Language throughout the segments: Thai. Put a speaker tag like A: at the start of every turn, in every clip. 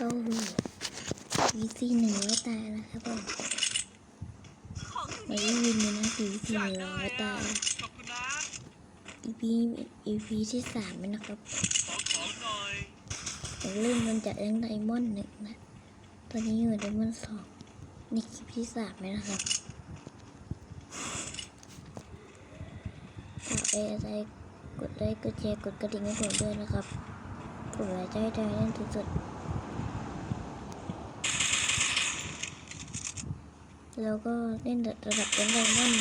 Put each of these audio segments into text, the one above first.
A: เข้าวีซีหนึ่งร้อยตายนะครับผมไม่ได้ยินเลยนะวีซีหนึ่งร้อยตาย
B: อบคุณนะ
A: EP EP ที่สามนะครับ
B: ขอของหน่อย
A: ผมเล่นมันจากแรงไดมอนด์หนึ่งนะ ตอนนี้อยู่ไดมอนด์สองนี่คลิปที่สามนะครับฝากไปอะไรกดไลค์กดแชร์กดกระดิ่งให้ผมด้วยนะครับ ผมอยากจะให้ได้เล่นสุดๆ แล้วก็เล่นระดับแรงไดมอนด์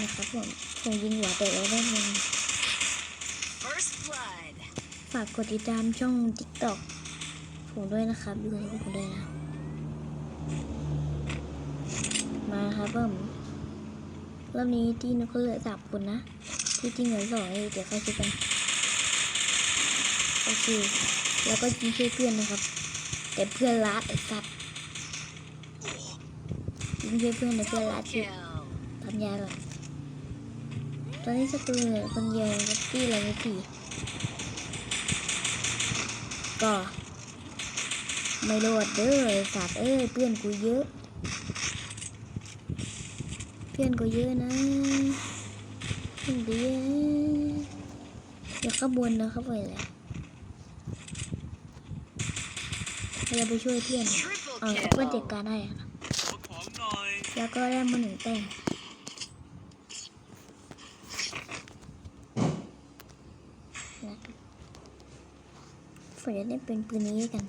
A: นะครับผมผมยิงหัวแต่แล้วได้เงิน
C: First blood.
A: ฝากกดติดตามช่อง TikTok ผมด้วยนะครับดูให้ผมด้วยนะ มาครับผมรอบนี้ที่นึกเหลือสามคนนะ ที่จริงเหลือสองเองเดี๋ยวค่อยคิดกันโอเคแล้วก็ยิงช่วยเพื่อนนะครับ แต่เพื่อนรัดไอ้สัตว์ ยิงช่เพื่อนแต่เพื่อนรัด
C: Double
A: ที่ทำยาก่อนตอนนี้ศัตรูเหลือคนเดียวนะครับที่เราไม่ตีก็ไม่โหลดเด้อสัตว์เอ้ยเพื่อนกูเยอะ เพื่อนกูเยอะนะเพื่อนกูเยอะเดี๋ยวข้างบนนะข้าไปเลยเราไปช่วยเพื่อน
C: Triple
A: เอเพื่อนจัดการให้อะ
B: ขอของหน่อย
A: แล้วก็ได้มาหนึ่งแต้มนะครับฝนจะได้เป็นปืนนี้กัน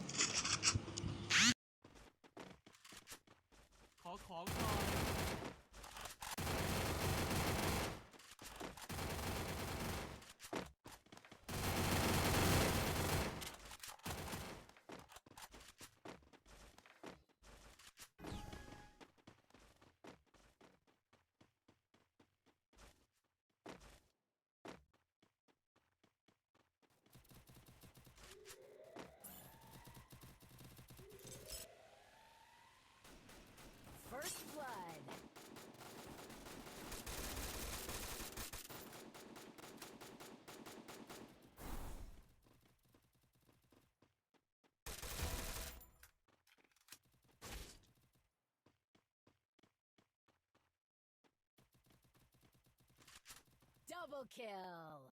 C: Triple kill.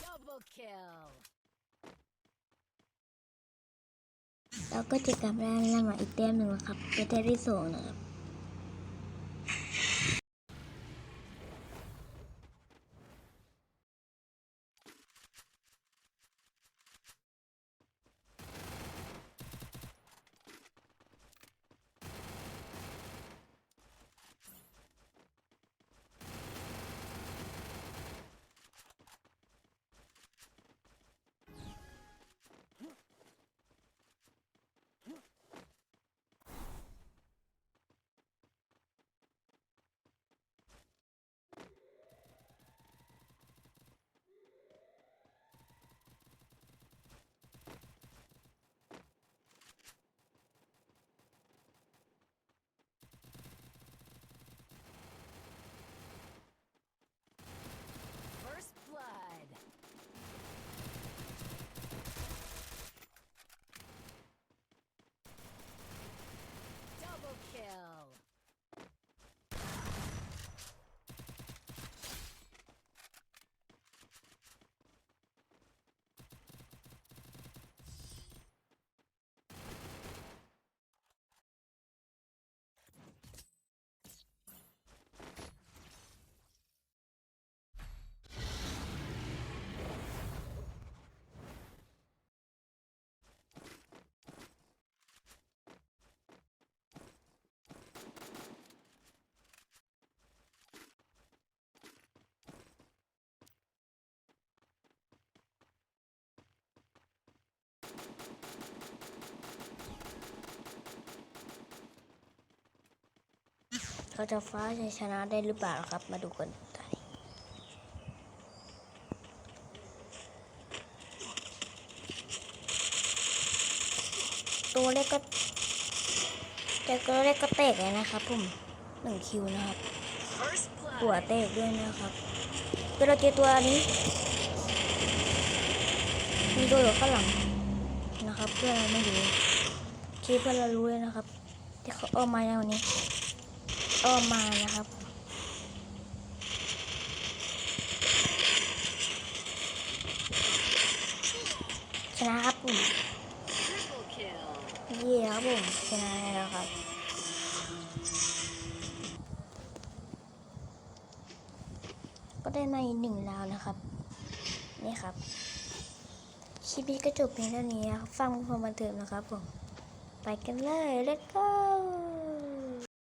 C: Double kill.
A: เราก็จะกลับมาแล้วมาอีกเต็มหนึ่งนะครับเป็นแต้มที่สองนะครับ เขาจะฟ้าชัยชนะได้หรือเปล่าครับ มาดูกันตอนนี้ตัวเล็กก็แต่ตัวเล็กก็เตะเลยนะครับผมหนึ่งคิวนะครับ
C: First
A: หัว
C: blood.
A: แตกด้วยนะครับเวลาเจอตัวนี้ มีตัวอยู่ข้างหลังนะครับ เพื่อนเราไม่รู้คิดเพื่อนเรารู้เลยนะครับที่เขาอ้อมมาแนวนี้ อ้อมมานะครับ ชนะครับผมเยี่ครับผมชนะแล้วครับก็ได้มาอีกหนึ่งราวนะครับ นี่ครับคลิปนี้ก็จบเพียงเท่านี้นะครับฟังความบันเทิงนะครับผม ไปกันเลย let's go